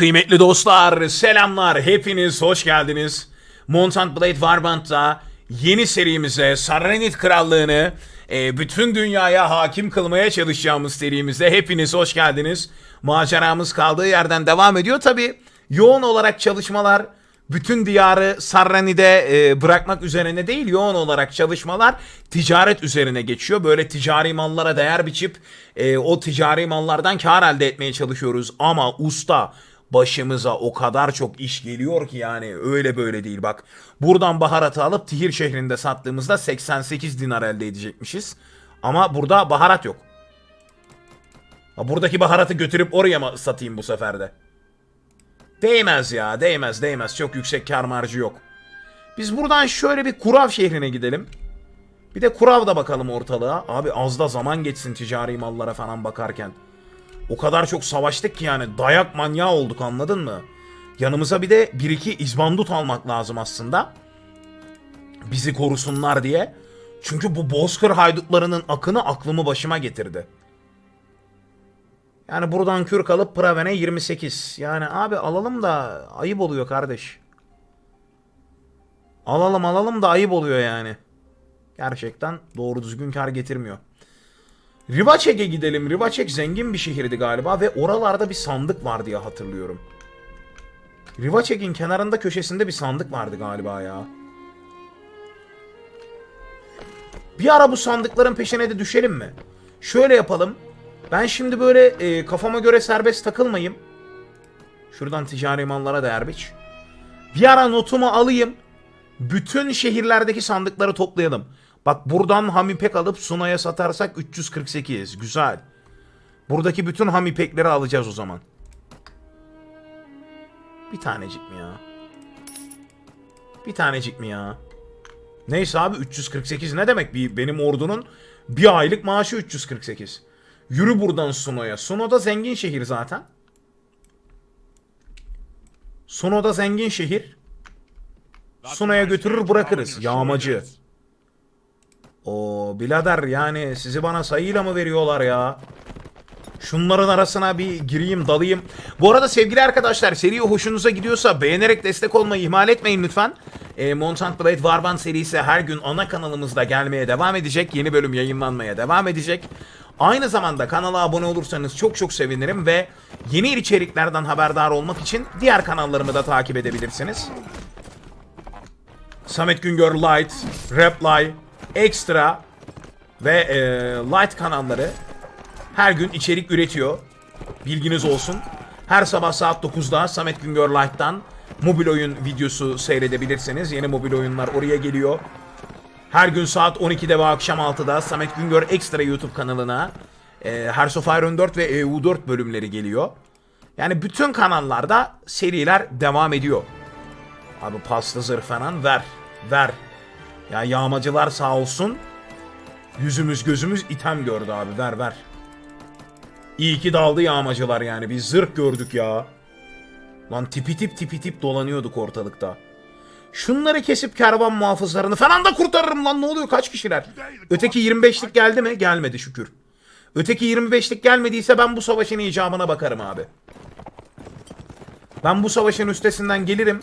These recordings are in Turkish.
Kıymetli dostlar, selamlar. Hepiniz hoş geldiniz. Montant Blade Warband'da yeni serimize Sarranit Krallığını e, bütün dünyaya hakim kılmaya çalışacağımız serimize hepiniz hoş geldiniz. Maceramız kaldığı yerden devam ediyor. Tabi yoğun olarak çalışmalar bütün diyarı Sarrani'de e, bırakmak üzerine değil yoğun olarak çalışmalar ticaret üzerine geçiyor. Böyle ticari mallara değer biçip e, o ticari mallardan kar elde etmeye çalışıyoruz. Ama usta başımıza o kadar çok iş geliyor ki yani öyle böyle değil bak. Buradan baharatı alıp Tihir şehrinde sattığımızda 88 dinar elde edecekmişiz. Ama burada baharat yok. Buradaki baharatı götürüp oraya mı satayım bu sefer de? Değmez ya değmez değmez çok yüksek kar marjı yok. Biz buradan şöyle bir Kurav şehrine gidelim. Bir de Kurav'da bakalım ortalığa. Abi az da zaman geçsin ticari mallara falan bakarken. O kadar çok savaştık ki yani dayak manyağı olduk anladın mı? Yanımıza bir de bir iki izbandut almak lazım aslında. Bizi korusunlar diye. Çünkü bu Bozkır haydutlarının akını aklımı başıma getirdi. Yani buradan kürk alıp Praven'e 28. Yani abi alalım da ayıp oluyor kardeş. Alalım alalım da ayıp oluyor yani. Gerçekten doğru düzgün kar getirmiyor. Rivaçek'e gidelim. Rivaçek zengin bir şehirdi galiba ve oralarda bir sandık var diye hatırlıyorum. Rivaçek'in kenarında köşesinde bir sandık vardı galiba ya. Bir ara bu sandıkların peşine de düşelim mi? Şöyle yapalım. Ben şimdi böyle e, kafama göre serbest takılmayayım. Şuradan ticari mallara değer biç. Bir ara notumu alayım. Bütün şehirlerdeki sandıkları toplayalım. Bak buradan Hamipek alıp Sunay'a satarsak 348. Güzel. Buradaki bütün Hamipekleri alacağız o zaman. Bir tanecik mi ya? Bir tanecik mi ya? Neyse abi 348 ne demek? Bir, benim ordunun bir aylık maaşı 348. Yürü buradan Suno'ya. Suno da zengin şehir zaten. Suno da zengin şehir. Suno'ya götürür bırakırız. Yağmacı. O birader yani sizi bana sayıyla mı veriyorlar ya? Şunların arasına bir gireyim dalayım. Bu arada sevgili arkadaşlar seri hoşunuza gidiyorsa beğenerek destek olmayı ihmal etmeyin lütfen. E, Montant Blade Warband serisi her gün ana kanalımızda gelmeye devam edecek. Yeni bölüm yayınlanmaya devam edecek. Aynı zamanda kanala abone olursanız çok çok sevinirim ve yeni içeriklerden haberdar olmak için diğer kanallarımı da takip edebilirsiniz. Samet Güngör Light, Reply, Extra ve e, Light kanalları her gün içerik üretiyor. Bilginiz olsun. Her sabah saat 9'da Samet Güngör Light'tan mobil oyun videosu seyredebilirsiniz. Yeni mobil oyunlar oraya geliyor. Her gün saat 12'de ve akşam 6'da Samet Güngör Extra YouTube kanalına e, Hearts of Iron 4 ve EU4 bölümleri geliyor. Yani bütün kanallarda seriler devam ediyor. Abi paslı zırh falan ver. Ver. Ya yağmacılar sağ olsun. Yüzümüz gözümüz item gördü abi. Ver ver. İyi ki daldı yağmacılar yani. Biz zırh gördük ya. Lan tipi tip tipi tip dolanıyorduk ortalıkta. Şunları kesip kervan muhafızlarını falan da kurtarırım lan ne oluyor kaç kişiler? Öteki 25'lik geldi mi? Gelmedi şükür. Öteki 25'lik gelmediyse ben bu savaşın icabına bakarım abi. Ben bu savaşın üstesinden gelirim.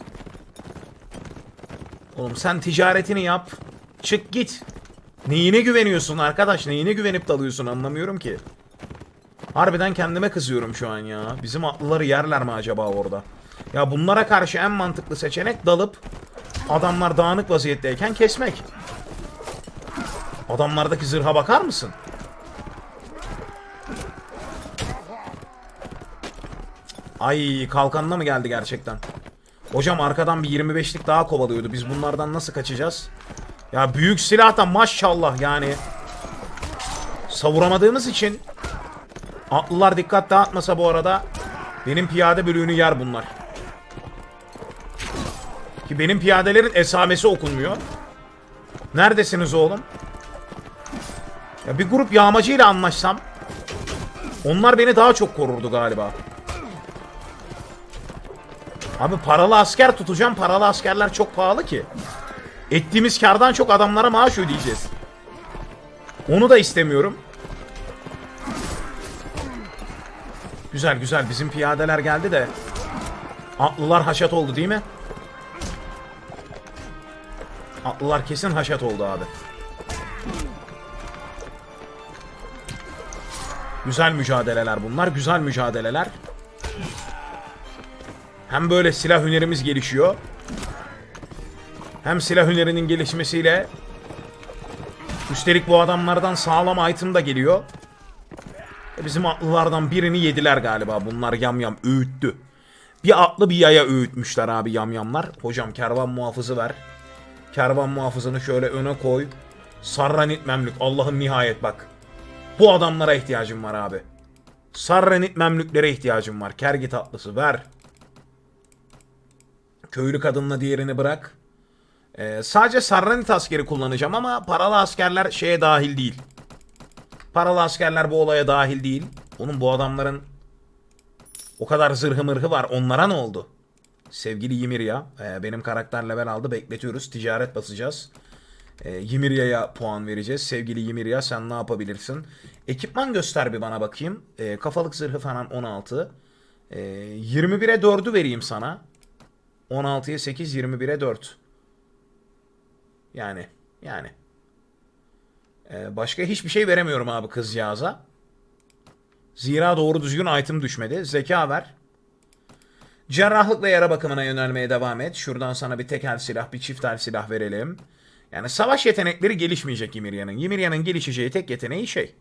Oğlum sen ticaretini yap. Çık git. Neyine güveniyorsun arkadaş? Neyine güvenip dalıyorsun anlamıyorum ki. Harbiden kendime kızıyorum şu an ya. Bizim atlıları yerler mi acaba orada? Ya bunlara karşı en mantıklı seçenek dalıp adamlar dağınık vaziyetteyken kesmek. Adamlardaki zırha bakar mısın? Ay kalkanına mı geldi gerçekten? Hocam arkadan bir 25'lik daha kovalıyordu. Biz bunlardan nasıl kaçacağız? Ya büyük silah da maşallah yani. Savuramadığımız için atlılar dikkat dağıtmasa bu arada benim piyade bölüğünü yer bunlar. Ki benim piyadelerin esamesi okunmuyor. Neredesiniz oğlum? Ya bir grup yağmacıyla anlaşsam onlar beni daha çok korurdu galiba. Abi paralı asker tutacağım. Paralı askerler çok pahalı ki. Ettiğimiz kardan çok adamlara maaş ödeyeceğiz. Onu da istemiyorum. Güzel güzel bizim piyadeler geldi de Atlılar haşat oldu değil mi? Atlılar kesin haşat oldu abi. Güzel mücadeleler bunlar. Güzel mücadeleler. Hem böyle silah hünerimiz gelişiyor. Hem silah hünerinin gelişmesiyle üstelik bu adamlardan sağlam item da geliyor. E Bizim atlılardan birini yediler galiba. Bunlar yamyam öğüttü. Bir atlı bir yaya öğütmüşler abi yamyamlar. Hocam kervan muhafızı ver. Kervan muhafızını şöyle öne koy. Sarranit memlük. Allah'ım nihayet bak. Bu adamlara ihtiyacım var abi. Sarranit memlüklere ihtiyacım var. Kergit atlısı ver. Köylü kadınla diğerini bırak. Ee, sadece Sarranit askeri kullanacağım ama paralı askerler şeye dahil değil. Paralı askerler bu olaya dahil değil. Onun bu adamların o kadar zırhı mırhı var. Onlara ne oldu? Sevgili Ymirya. e, benim karakter level aldı. Bekletiyoruz. Ticaret basacağız. E, Ymirya'ya puan vereceğiz. Sevgili Ymirya sen ne yapabilirsin? Ekipman göster bir bana bakayım. E, kafalık zırhı falan 16. E, 21'e 4'ü vereyim sana. 16'ya 8, 21'e 4. Yani. Yani. E, başka hiçbir şey veremiyorum abi kızcağıza. Zira doğru düzgün item düşmedi. Zeka ver. Cerrahlık ve yara bakımına yönelmeye devam et. Şuradan sana bir tekel silah, bir çiftel silah verelim. Yani savaş yetenekleri gelişmeyecek Ymirya'nın. Ymirya'nın gelişeceği tek yeteneği şey.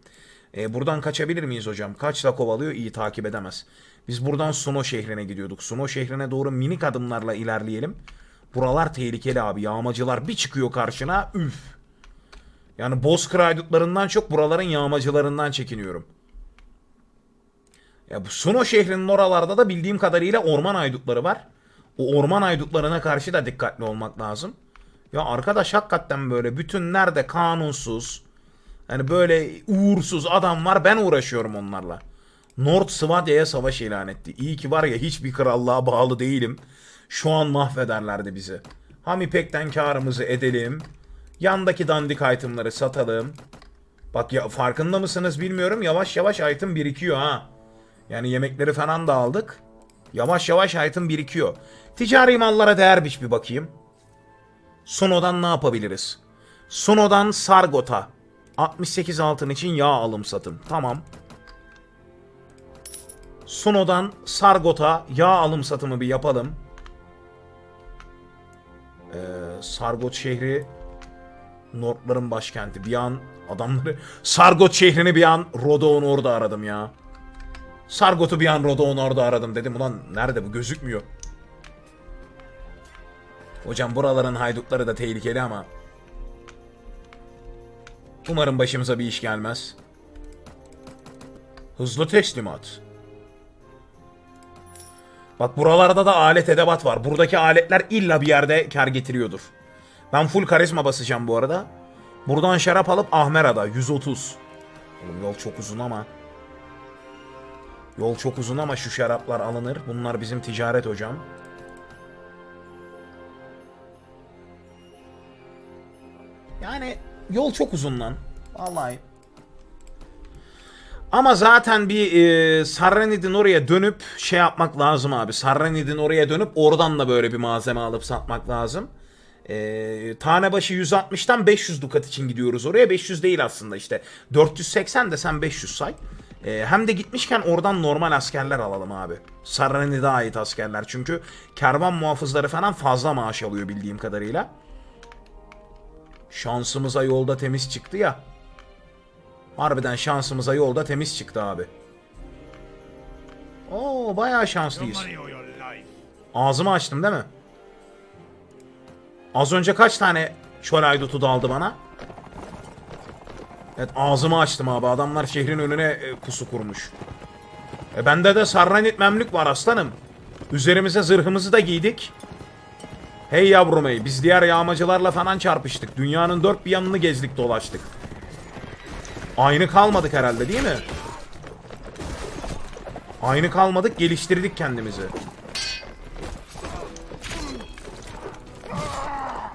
E, buradan kaçabilir miyiz hocam? Kaçla kovalıyor? İyi takip edemez. Biz buradan Suno şehrine gidiyorduk. Suno şehrine doğru minik adımlarla ilerleyelim. Buralar tehlikeli abi. Yağmacılar bir çıkıyor karşına. Üf. Yani Bozkır haydutlarından çok buraların yağmacılarından çekiniyorum. Ya bu Suno şehrinin oralarda da bildiğim kadarıyla orman haydutları var. O orman haydutlarına karşı da dikkatli olmak lazım. Ya arkadaş hakikaten böyle bütün nerede kanunsuz hani böyle uğursuz adam var ben uğraşıyorum onlarla. North Swadya'ya savaş ilan etti. İyi ki var ya hiçbir krallığa bağlı değilim. Şu an mahvederlerdi bizi. Hamipek'ten karımızı edelim. Yandaki dandik itemları satalım. Bak ya farkında mısınız bilmiyorum. Yavaş yavaş item birikiyor ha. Yani yemekleri falan da aldık. Yavaş yavaş item birikiyor. Ticari mallara değer biç bir bakayım. Sono'dan ne yapabiliriz? Sono'dan Sargot'a. 68 altın için yağ alım satın. Tamam. Sono'dan Sargot'a yağ alım satımı bir yapalım. Ee, Sargot şehri Nordların başkenti. Bir an adamları Sargot şehrini bir an Rodon orada aradım ya. Sargot'u bir an Rodon orada aradım dedim. Ulan nerede bu gözükmüyor. Hocam buraların haydutları da tehlikeli ama. Umarım başımıza bir iş gelmez. Hızlı teslimat. Bak buralarda da alet edebat var. Buradaki aletler illa bir yerde kar getiriyordur. Ben full karizma basacağım bu arada. Buradan şarap alıp Ahmera'da 130. Oğlum yol çok uzun ama. Yol çok uzun ama şu şaraplar alınır. Bunlar bizim ticaret hocam. Yani yol çok uzun lan. Vallahi. Ama zaten bir e, Sarranid'in oraya dönüp şey yapmak lazım abi. Sarranid'in oraya dönüp oradan da böyle bir malzeme alıp satmak lazım. E, tane başı 160'tan 500 dukat için gidiyoruz oraya. 500 değil aslında işte. 480 de sen 500 say. E, hem de gitmişken oradan normal askerler alalım abi. Sarranid'e ait askerler. Çünkü kervan muhafızları falan fazla maaş alıyor bildiğim kadarıyla. Şansımıza yolda temiz çıktı ya. Harbiden şansımıza yolda temiz çıktı abi. Oo bayağı şanslıyız. Ağzımı açtım değil mi? Az önce kaç tane çöl aydutu daldı bana? Evet ağzımı açtım abi. Adamlar şehrin önüne e, pusu kurmuş. E bende de sarranit memlük var aslanım. Üzerimize zırhımızı da giydik. Hey yavrum hey biz diğer yağmacılarla falan çarpıştık. Dünyanın dört bir yanını gezdik dolaştık. Aynı kalmadık herhalde değil mi? Aynı kalmadık geliştirdik kendimizi.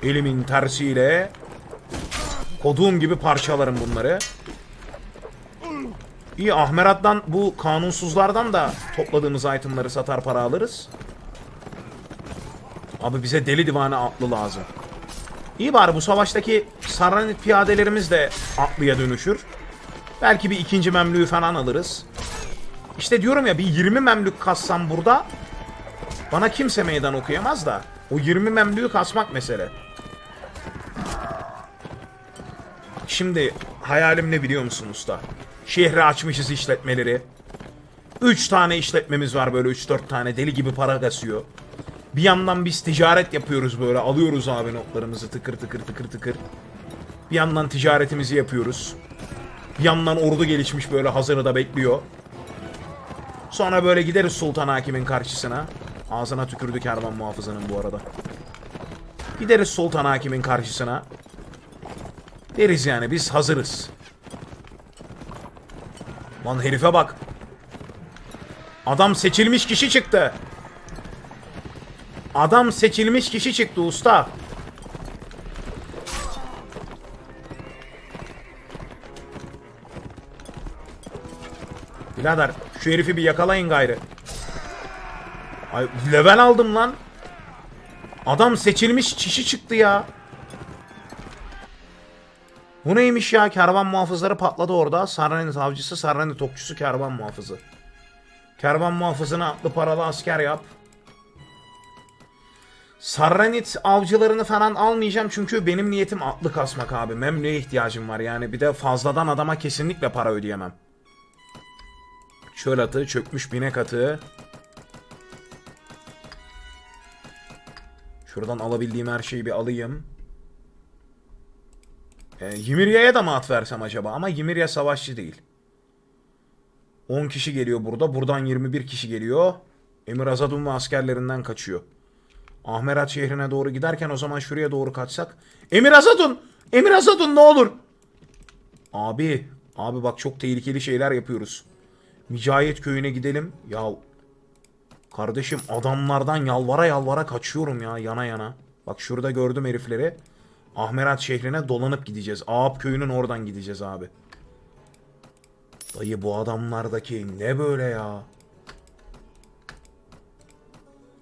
Elimin tersiyle koduğum gibi parçalarım bunları. İyi Ahmerat'tan bu kanunsuzlardan da topladığımız itemları satar para alırız. Abi bize deli divane atlı lazım. İyi bari bu savaştaki Sarranit piyadelerimiz de atlıya dönüşür. Belki bir ikinci memlüğü falan alırız. İşte diyorum ya bir 20 memlük kassam burada bana kimse meydan okuyamaz da o 20 memlüğü kasmak mesele. Şimdi hayalim ne biliyor musun usta? Şehri açmışız işletmeleri. 3 tane işletmemiz var böyle 3-4 tane deli gibi para kasıyor. Bir yandan biz ticaret yapıyoruz böyle alıyoruz abi notlarımızı tıkır tıkır tıkır tıkır. Bir yandan ticaretimizi yapıyoruz. Yandan ordu gelişmiş böyle hazırı da bekliyor. Sonra böyle gideriz Sultan Hakim'in karşısına. Ağzına tükürdü kervan muhafızının bu arada. Gideriz Sultan Hakim'in karşısına. Deriz yani biz hazırız. Lan herife bak. Adam seçilmiş kişi çıktı. Adam seçilmiş kişi çıktı usta. Birader şu herifi bir yakalayın gayrı. Ay level aldım lan. Adam seçilmiş kişi çıktı ya. Bu neymiş ya? Kervan muhafızları patladı orada. Sarranit avcısı, Sarranit okçusu, kervan muhafızı. Kervan muhafızına atlı paralı asker yap. Sarranit avcılarını falan almayacağım çünkü benim niyetim atlı kasmak abi. Memnun'e ihtiyacım var yani. Bir de fazladan adama kesinlikle para ödeyemem. Çöl atı, çökmüş binek atı. Şuradan alabildiğim her şeyi bir alayım. E, Ymirye'ye de mi at versem acaba? Ama Ymirye savaşçı değil. 10 kişi geliyor burada. Buradan 21 kişi geliyor. Emir Azadun ve askerlerinden kaçıyor. Ahmerat şehrine doğru giderken o zaman şuraya doğru kaçsak. Emir Azadun! Emir Azadun ne olur! Abi, abi bak çok tehlikeli şeyler yapıyoruz. Mücahit köyüne gidelim. Ya kardeşim adamlardan yalvara yalvara kaçıyorum ya yana yana. Bak şurada gördüm herifleri. Ahmerat şehrine dolanıp gideceğiz. Ağap köyünün oradan gideceğiz abi. Dayı bu adamlardaki ne böyle ya?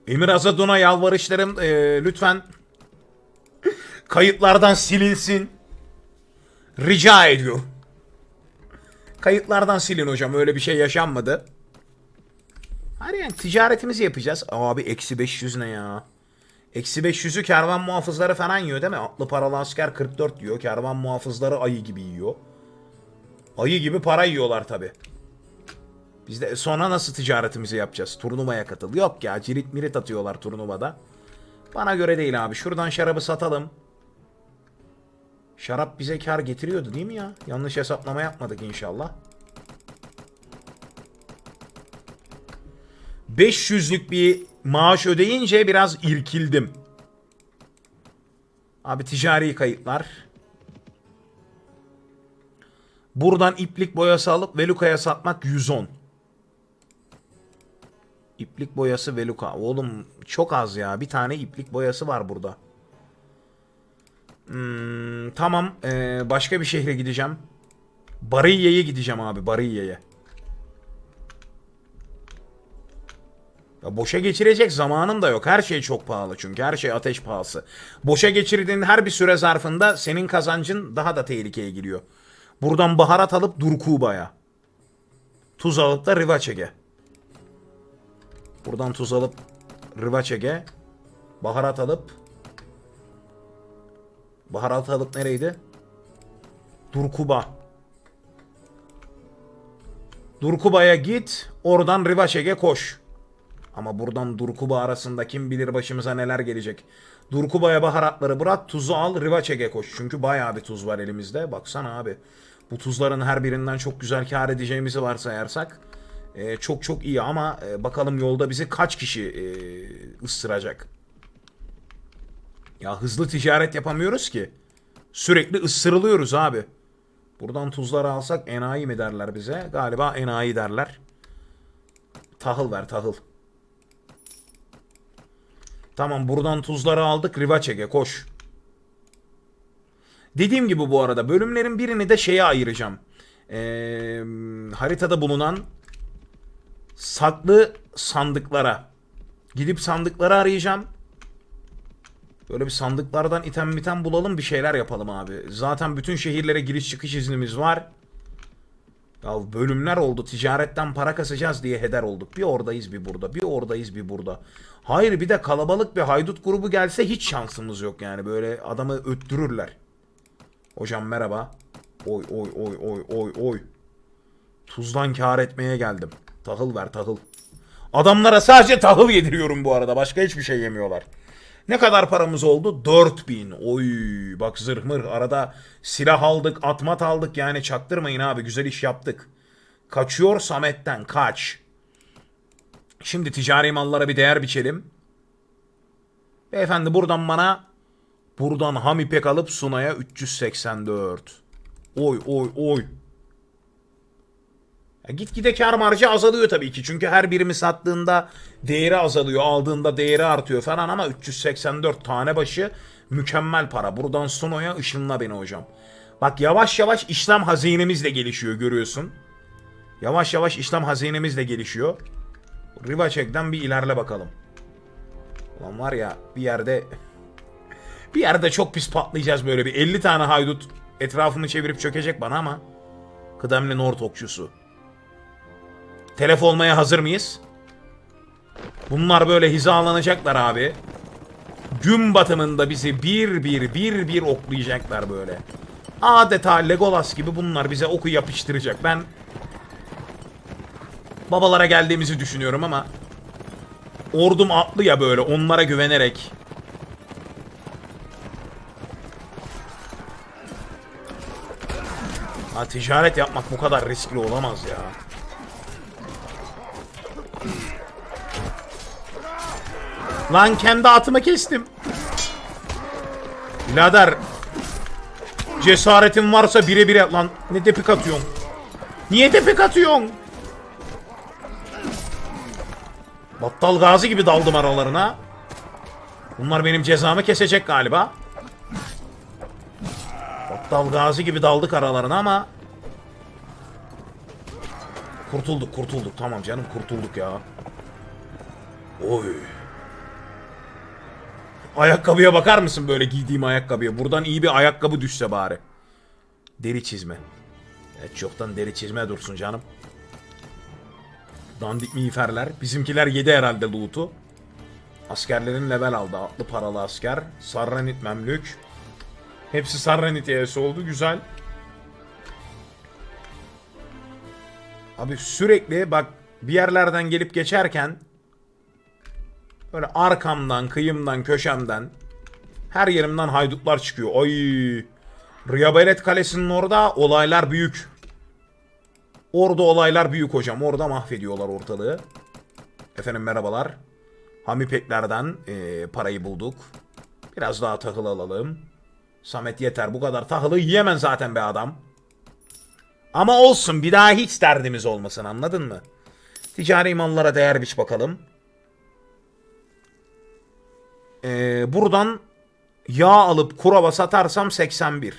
Emir Azadun'a yalvarışlarım eee, lütfen kayıtlardan silinsin. Rica ediyorum. Kayıtlardan silin hocam öyle bir şey yaşanmadı. Hayır yani ticaretimizi yapacağız. Abi eksi 500 ne ya? Eksi 500'ü kervan muhafızları falan yiyor değil mi? Atlı paralı asker 44 yiyor. Kervan muhafızları ayı gibi yiyor. Ayı gibi para yiyorlar tabi. Biz de sonra nasıl ticaretimizi yapacağız? Turnuvaya katıl. Yok ya cirit mirit atıyorlar turnuvada. Bana göre değil abi. Şuradan şarabı satalım. Şarap bize kar getiriyordu değil mi ya? Yanlış hesaplama yapmadık inşallah. 500'lük bir maaş ödeyince biraz irkildim. Abi ticari kayıtlar. Buradan iplik boyası alıp Veluka'ya satmak 110. İplik boyası Veluka. Oğlum çok az ya. Bir tane iplik boyası var burada. Hmm, tamam. Ee, başka bir şehre gideceğim. Bariye'ye gideceğim abi. Bariye'ye. Ya boşa geçirecek zamanım da yok. Her şey çok pahalı çünkü. Her şey ateş pahası. Boşa geçirdiğin her bir süre zarfında senin kazancın daha da tehlikeye giriyor. Buradan baharat alıp Durkuba'ya. Tuz alıp da Rivaçeg'e. Buradan tuz alıp Rivaçeg'e. Baharat alıp Baharat alıp nereydi? Durkuba. Durkuba'ya git. Oradan Rivaçeg'e koş. Ama buradan Durkuba arasında kim bilir başımıza neler gelecek. Durkuba'ya baharatları bırak, tuzu al, Rivaçeg'e koş. Çünkü bayağı bir tuz var elimizde. Baksana abi. Bu tuzların her birinden çok güzel kar edeceğimizi varsayarsak e, çok çok iyi ama e, bakalım yolda bizi kaç kişi e, ıstıracak. Ya hızlı ticaret yapamıyoruz ki. Sürekli ıstırılıyoruz abi. Buradan tuzları alsak enayi mi derler bize? Galiba enayi derler. Tahıl ver tahıl. Tamam buradan tuzları aldık. Rivaçeg'e koş. Dediğim gibi bu arada bölümlerin birini de şeye ayıracağım. Ee, haritada bulunan saklı sandıklara. Gidip sandıkları arayacağım. Böyle bir sandıklardan item biten bulalım bir şeyler yapalım abi. Zaten bütün şehirlere giriş çıkış iznimiz var. Ya bölümler oldu ticaretten para kasacağız diye heder olduk. Bir oradayız bir burada. Bir oradayız bir burada. Hayır bir de kalabalık bir haydut grubu gelse hiç şansımız yok yani. Böyle adamı öttürürler. Hocam merhaba. Oy oy oy oy oy oy. Tuzdan kar etmeye geldim. Tahıl ver tahıl. Adamlara sadece tahıl yediriyorum bu arada. Başka hiçbir şey yemiyorlar. Ne kadar paramız oldu? 4000. Oy bak zırh mırh. Arada silah aldık, atmat aldık. Yani çaktırmayın abi. Güzel iş yaptık. Kaçıyor Samet'ten. Kaç. Şimdi ticari mallara bir değer biçelim. Beyefendi buradan bana buradan ham ipek alıp Sunay'a 384. Oy oy oy. Gitgide kar marjı azalıyor tabii ki. Çünkü her birimi sattığında değeri azalıyor. Aldığında değeri artıyor falan ama 384 tane başı mükemmel para. Buradan Suno'ya ışınla beni hocam. Bak yavaş yavaş işlem hazinemiz de gelişiyor görüyorsun. Yavaş yavaş işlem hazinemiz de gelişiyor. Rivaçek'ten bir ilerle bakalım. Ulan var ya bir yerde bir yerde çok pis patlayacağız böyle bir 50 tane haydut etrafımı çevirip çökecek bana ama kıdemli Nord okçusu. Telef olmaya hazır mıyız? Bunlar böyle hizalanacaklar abi. Gün batımında bizi bir bir bir bir oklayacaklar böyle. Adeta Legolas gibi bunlar bize oku yapıştıracak. Ben babalara geldiğimizi düşünüyorum ama ordum atlı ya böyle onlara güvenerek Ha, ticaret yapmak bu kadar riskli olamaz ya. Lan kendi atımı kestim. Birader. Cesaretin varsa bire bire... Lan ne tepik atıyorsun? Niye tepik atıyorsun? Battal gazi gibi daldım aralarına. Bunlar benim cezamı kesecek galiba. Battal gazi gibi daldık aralarına ama... Kurtulduk kurtulduk tamam canım kurtulduk ya. Oy. Ayakkabıya bakar mısın böyle giydiğim ayakkabıya? Buradan iyi bir ayakkabı düşse bari. Deri çizme. Evet çoktan deri çizme dursun canım. Dandik miğferler. Bizimkiler yedi herhalde loot'u. Askerlerin level aldı. Atlı paralı asker. Sarranit memlük. Hepsi Sarranit ES oldu. Güzel. Abi sürekli bak bir yerlerden gelip geçerken Böyle arkamdan, kıyımdan, köşemden her yerimden haydutlar çıkıyor. Ay! Riyabelet Kalesi'nin orada olaylar büyük. Orada olaylar büyük hocam. Orada mahvediyorlar ortalığı. Efendim merhabalar. Hamipeklerden e, parayı bulduk. Biraz daha tahıl alalım. Samet yeter bu kadar tahılı yiyemem zaten be adam. Ama olsun bir daha hiç derdimiz olmasın anladın mı? Ticari mallara değer biç bakalım. Ee, buradan yağ alıp kuraba satarsam 81.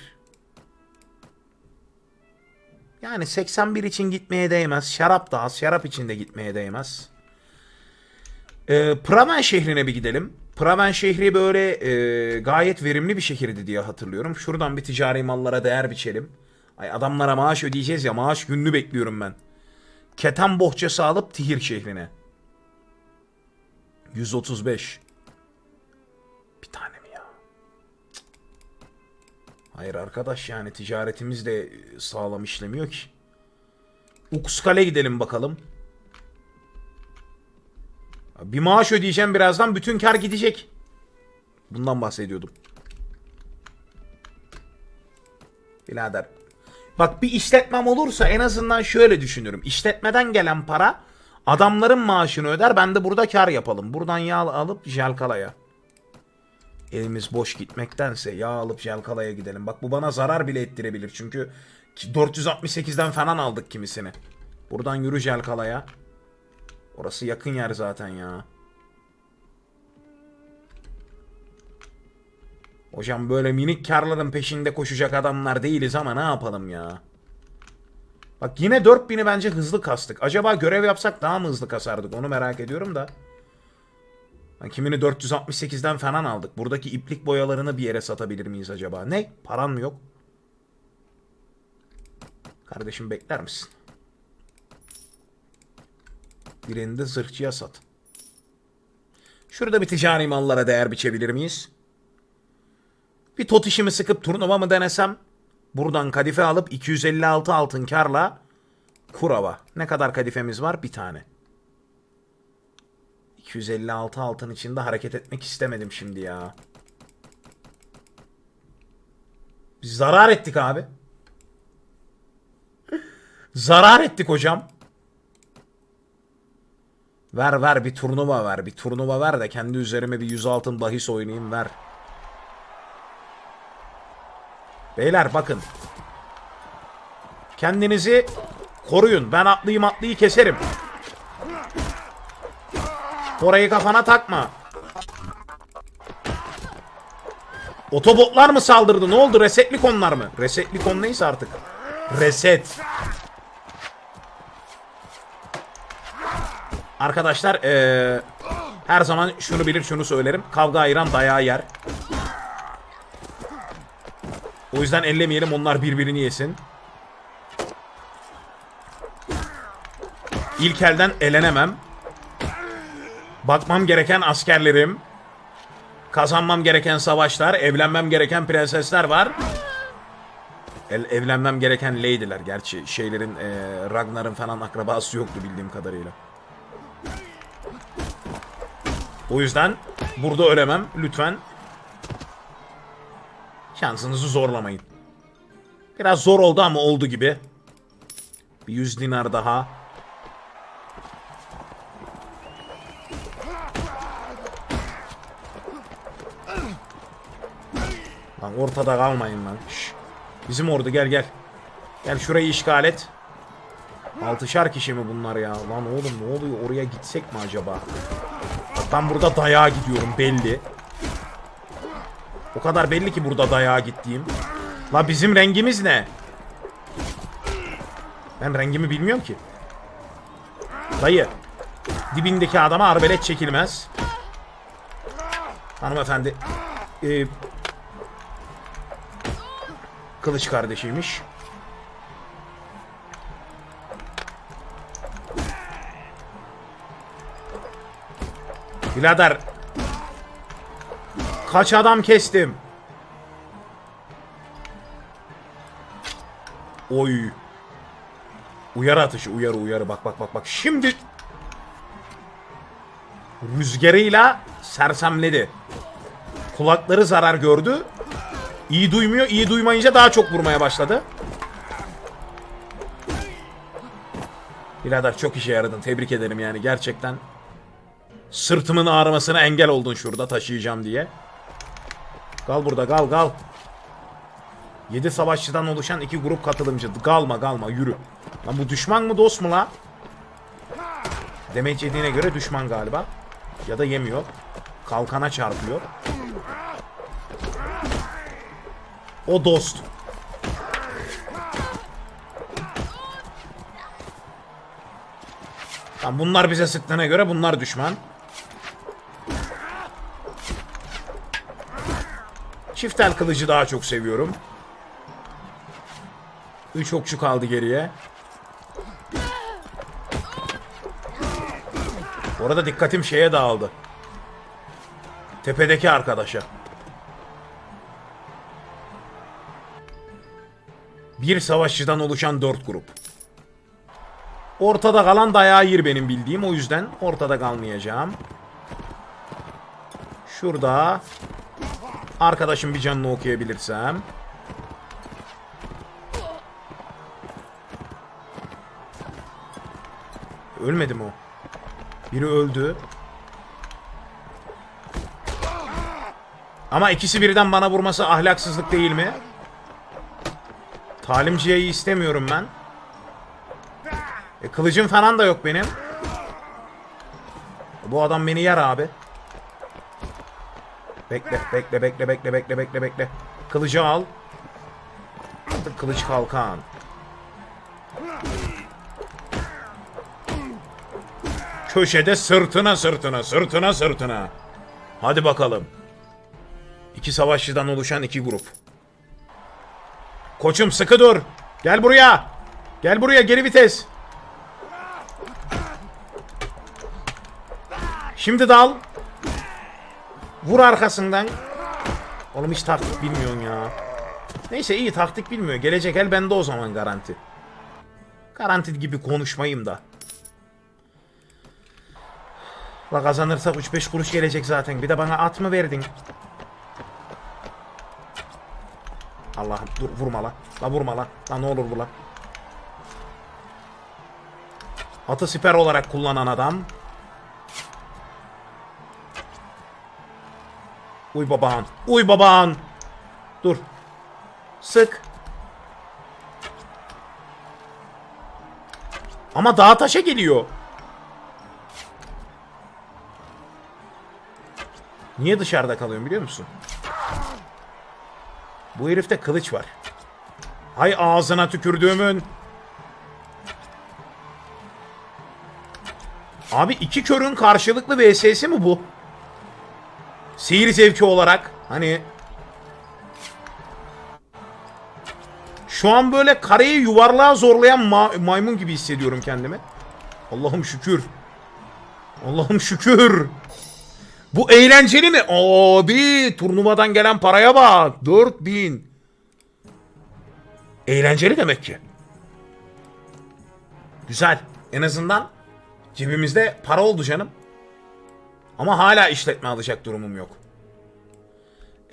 Yani 81 için gitmeye değmez. Şarap da az. Şarap için de gitmeye değmez. Ee, Praven şehrine bir gidelim. Praven şehri böyle e, gayet verimli bir şehirdi diye hatırlıyorum. Şuradan bir ticari mallara değer biçelim. Ay adamlara maaş ödeyeceğiz ya maaş günlü bekliyorum ben. Keten bohçası alıp Tihir şehrine. 135. Bir tane mi ya? Hayır arkadaş yani ticaretimiz de sağlam işlemiyor ki. Uxkal'e gidelim bakalım. Bir maaş ödeyeceğim birazdan bütün kar gidecek. Bundan bahsediyordum. Birader. Bak bir işletmem olursa en azından şöyle düşünürüm. İşletmeden gelen para adamların maaşını öder ben de burada kar yapalım. Buradan yağ alıp Jalkala'ya. Elimiz boş gitmektense yağ alıp Jalkala'ya gidelim. Bak bu bana zarar bile ettirebilir. Çünkü 468'den falan aldık kimisini. Buradan yürü Jalkala'ya. Orası yakın yer zaten ya. Hocam böyle minik karların peşinde koşacak adamlar değiliz ama ne yapalım ya. Bak yine 4000'i bence hızlı kastık. Acaba görev yapsak daha mı hızlı kasardık onu merak ediyorum da. Kimini 468'den falan aldık. Buradaki iplik boyalarını bir yere satabilir miyiz acaba? Ne? Paran mı yok? Kardeşim bekler misin? Birini de zırhçıya sat. Şurada bir ticari mallara değer biçebilir miyiz? Bir tot işimi sıkıp turnuva mı denesem? Buradan kadife alıp 256 altın karla Kurava. Ne kadar kadifemiz var? Bir tane. 256 altın içinde hareket etmek istemedim şimdi ya. Biz zarar ettik abi. Zarar ettik hocam. Ver ver bir turnuva ver. Bir turnuva ver de kendi üzerime bir 100 altın bahis oynayayım ver. Beyler bakın. Kendinizi koruyun. Ben atlıyı atlıyı keserim. Orayı kafana takma. Otobotlar mı saldırdı? Ne oldu? Resetlik onlar mı? Resetlik on neyse artık. Reset. Arkadaşlar eee, her zaman şunu bilir şunu söylerim. Kavga ayıran dayağı yer. O yüzden ellemeyelim onlar birbirini yesin. İlk elden elenemem. Bakmam gereken askerlerim. Kazanmam gereken savaşlar, evlenmem gereken prensesler var. El, evlenmem gereken lady'ler. Gerçi şeylerin, e, Ragnar'ın falan akrabası yoktu bildiğim kadarıyla. O yüzden burada ölemem. Lütfen şansınızı zorlamayın. Biraz zor oldu ama oldu gibi. Bir 100 dinar daha. Lan ortada kalmayın lan. Şş. Bizim ordu gel gel. Gel şurayı işgal et. Altışar kişi mi bunlar ya? Lan oğlum ne oluyor? Oraya gitsek mi acaba? Ben burada dayağa gidiyorum belli. O kadar belli ki burada dayağa gittiğim. La bizim rengimiz ne? Ben rengimi bilmiyorum ki. Dayı. Dibindeki adama arbelet çekilmez. Hanımefendi. Ee, kılıç kardeşiymiş. Birader. Kaç adam kestim? Oy. Uyarı atışı uyarı uyarı bak bak bak bak. Şimdi rüzgarıyla sersemledi. Kulakları zarar gördü. İyi duymuyor. iyi duymayınca daha çok vurmaya başladı. Birader çok işe yaradın. Tebrik ederim yani gerçekten. Sırtımın ağrımasına engel oldun şurada taşıyacağım diye. Kal burada kal kal. 7 savaşçıdan oluşan iki grup katılımcı. Galma galma yürü. Lan bu düşman mı dost mu la? Demet yediğine göre düşman galiba. Ya da yemiyor. Kalkana çarpıyor. O dost. Tamam bunlar bize sıktığına göre bunlar düşman. Çiftel kılıcı daha çok seviyorum. Üç okçu kaldı geriye. Orada dikkatim şeye dağıldı. Tepedeki arkadaşa. Bir savaşçıdan oluşan dört grup. Ortada kalan dayağı yer benim bildiğim. O yüzden ortada kalmayacağım. Şurada arkadaşım bir canını okuyabilirsem. Ölmedi mi o? Biri öldü. Ama ikisi birden bana vurması ahlaksızlık değil mi? Talimciyeyi istemiyorum ben. E, kılıcım falan da yok benim. Bu adam beni yer abi. Bekle, bekle, bekle, bekle, bekle, bekle, bekle. Kılıcı al. Kılıç kalkan. Köşede sırtına sırtına, sırtına sırtına. Hadi bakalım. İki savaşçıdan oluşan iki grup. Koçum sıkı dur. Gel buraya. Gel buraya geri vites. Şimdi dal. Vur arkasından. Oğlum hiç taktik bilmiyorsun ya. Neyse iyi taktik bilmiyor. Gelecek el bende o zaman garanti. Garanti gibi konuşmayayım da. La kazanırsak 3-5 kuruş gelecek zaten. Bir de bana at mı verdin? Allah'ım dur vurma la. La vurma la. La ne olur vur la. Atı siper olarak kullanan adam. Uy baban. Uy baban. Dur. Sık. Ama dağ taşa geliyor. Niye dışarıda kalıyorum biliyor musun? Bu herifte kılıç var. Hay ağzına tükürdüğümün. Abi iki körün karşılıklı VS'si mi bu? Seyir zevki olarak hani Şu an böyle kareyi yuvarlığa zorlayan ma- maymun gibi hissediyorum kendimi. Allah'ım şükür. Allah'ım şükür. Bu eğlenceli mi? Abi turnuvadan gelen paraya bak. 4000. Eğlenceli demek ki. Güzel. En azından cebimizde para oldu canım. Ama hala işletme alacak durumum yok.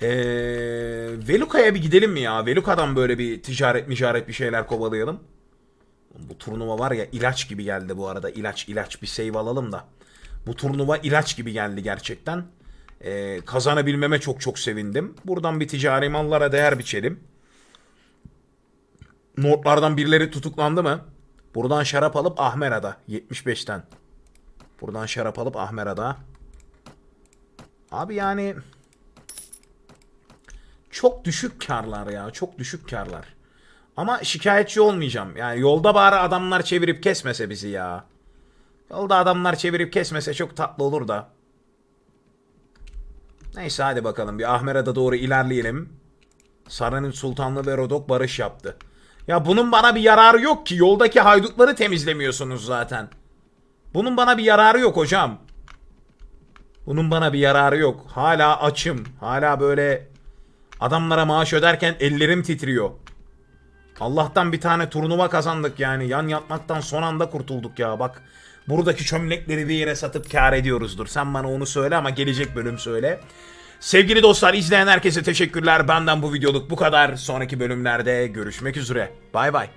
Ee, Veluka'ya bir gidelim mi ya? Veluka'dan böyle bir ticaret micaret bir şeyler kovalayalım. Bu turnuva var ya ilaç gibi geldi bu arada. İlaç ilaç bir save alalım da. Bu turnuva ilaç gibi geldi gerçekten. Ee, kazanabilmeme çok çok sevindim. Buradan bir ticari mallara değer biçelim. Notlardan birileri tutuklandı mı? Buradan şarap alıp Ahmera'da 75'ten. Buradan şarap alıp Ahmera'da. Abi yani çok düşük karlar ya. Çok düşük karlar. Ama şikayetçi olmayacağım. Yani yolda bari adamlar çevirip kesmese bizi ya. Yolda adamlar çevirip kesmese çok tatlı olur da. Neyse hadi bakalım bir Ahmera'da doğru ilerleyelim. Sarayın Sultanlığı ve Rodok barış yaptı. Ya bunun bana bir yararı yok ki. Yoldaki haydutları temizlemiyorsunuz zaten. Bunun bana bir yararı yok hocam. Bunun bana bir yararı yok. Hala açım. Hala böyle adamlara maaş öderken ellerim titriyor. Allah'tan bir tane turnuva kazandık yani. Yan yatmaktan son anda kurtulduk ya. Bak buradaki çömlekleri bir yere satıp kar ediyoruzdur. Sen bana onu söyle ama gelecek bölüm söyle. Sevgili dostlar izleyen herkese teşekkürler. Benden bu videoluk bu kadar. Sonraki bölümlerde görüşmek üzere. Bay bay.